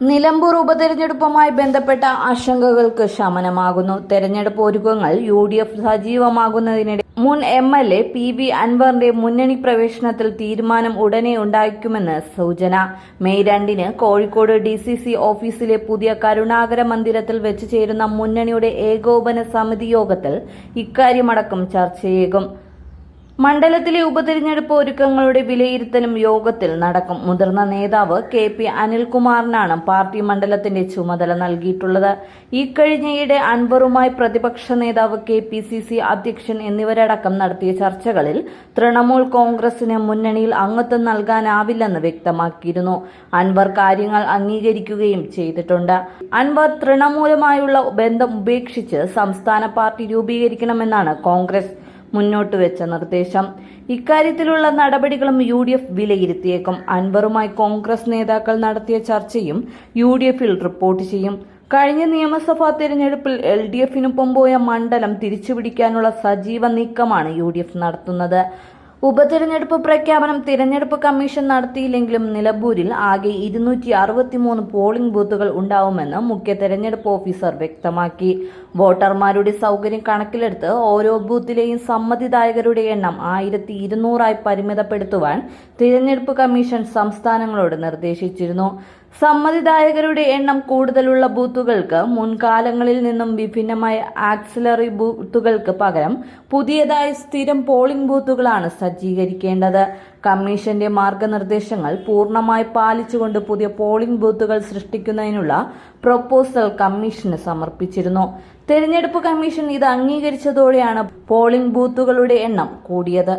നിലമ്പൂർ ഉപതെരഞ്ഞെടുപ്പുമായി ബന്ധപ്പെട്ട ആശങ്കകൾക്ക് ശമനമാകുന്നു. തെരഞ്ഞെടുപ്പ് ഒരുക്കങ്ങൾ യു ഡി എഫ് സജീവമാകുന്നതിനിടെ മുൻ M L A P V അൻവറിന്റെ മുന്നണി പ്രവേശനത്തിൽ തീരുമാനം ഉടനെ ഉണ്ടായിരിക്കുമെന്ന് സൂചന. മെയ് രണ്ടിന് കോഴിക്കോട് ഡി സി സി ഓഫീസിലെ പുതിയ കരുണാകര മന്ദിരത്തിൽ വെച്ച് ചേരുന്ന മുന്നണിയുടെ ഏകോപന സമിതി യോഗത്തിൽ ഇക്കാര്യമടക്കം ചർച്ചയേകും. മണ്ഡലത്തിലെ ഉപതെരഞ്ഞെടുപ്പ് ഒരുക്കങ്ങളുടെ വിലയിരുത്തലും യോഗത്തിൽ നടക്കും. മുതിർന്ന നേതാവ് കെ പി അനിൽകുമാറിനാണ് പാർട്ടി മണ്ഡലത്തിന്റെ ചുമതല നൽകിയിട്ടുള്ളത്. ഇക്കഴിഞ്ഞയിടെ അൻവറുമായി പ്രതിപക്ഷ നേതാവ് കെ പി സി സി അധ്യക്ഷൻ എന്നിവരടക്കം നടത്തിയ ചർച്ചകളിൽ തൃണമൂൽ കോൺഗ്രസിന് മുന്നണിയിൽ അംഗത്വം നൽകാനാവില്ലെന്ന് വ്യക്തമാക്കിയിരുന്നു. അൻവർ കാര്യങ്ങൾ അംഗീകരിക്കുകയും ചെയ്തിട്ടുണ്ട്. അൻവർ തൃണമൂലുമായുള്ള ബന്ധം ഉപേക്ഷിച്ച് സംസ്ഥാന പാർട്ടി രൂപീകരിക്കണമെന്നാണ് കോൺഗ്രസ് മുന്നോട്ട് വെച്ച നിർദ്ദേശം. ഇക്കാര്യത്തിലുള്ള നടപടികളും യു ഡി എഫ് വിലയിരുത്തിയേക്കും. അൻവറുമായി കോൺഗ്രസ് നേതാക്കൾ നടത്തിയ ചർച്ചയും യു ഡി എഫിൽ റിപ്പോർട്ട് ചെയ്യും. കഴിഞ്ഞ നിയമസഭാ തെരഞ്ഞെടുപ്പിൽ എൽ ഡി എഫിനൊപ്പം പോയ മണ്ഡലം തിരിച്ചുപിടിക്കാനുള്ള സജീവ നീക്കമാണ് യു ഡി എഫ് നടത്തുന്നത്. ഉപതെരഞ്ഞെടുപ്പ് പ്രഖ്യാപനം തിരഞ്ഞെടുപ്പ് കമ്മീഷൻ നടത്തിയില്ലെങ്കിലും നിലമ്പൂരിൽ ആകെ ഇരുന്നൂറ്റി അറുപത്തിമൂന്ന് പോളിംഗ് ബൂത്തുകൾ ഉണ്ടാവുമെന്ന് മുഖ്യ തെരഞ്ഞെടുപ്പ് ഓഫീസർ വ്യക്തമാക്കി. വോട്ടർമാരുടെ സൗകര്യം കണക്കിലെടുത്ത് ഓരോ ബൂത്തിലെയും സമ്മതിദായകരുടെ എണ്ണം ആയിരത്തി ഇരുന്നൂറായി പരിമിതപ്പെടുത്തുവാൻ തിരഞ്ഞെടുപ്പ് കമ്മീഷൻ സംസ്ഥാനങ്ങളോട് നിർദ്ദേശിച്ചിരുന്നു. സമ്മതിദായകരുടെ എണ്ണം കൂടുതലുള്ള ബൂത്തുകൾക്ക് മുൻകാലങ്ങളിൽ നിന്നും വിഭിന്നമായ ആക്സിലറി ബൂത്തുകൾക്ക് പകരം പുതിയതായി സ്ഥിരം പോളിംഗ് ബൂത്തുകളാണ് സജ്ജീകരിക്കേണ്ടത്. കമ്മീഷന്റെ മാർഗനിർദ്ദേശങ്ങൾ പൂർണമായി പാലിച്ചുകൊണ്ട് പുതിയ പോളിംഗ് ബൂത്തുകൾ സൃഷ്ടിക്കുന്നതിനുള്ള പ്രൊപ്പോസൽ കമ്മീഷന് സമർപ്പിച്ചിരുന്നു. തെരഞ്ഞെടുപ്പ് കമ്മീഷൻ ഇത് അംഗീകരിച്ചതോടെയാണ് പോളിംഗ് ബൂത്തുകളുടെ എണ്ണം കൂടിയത്.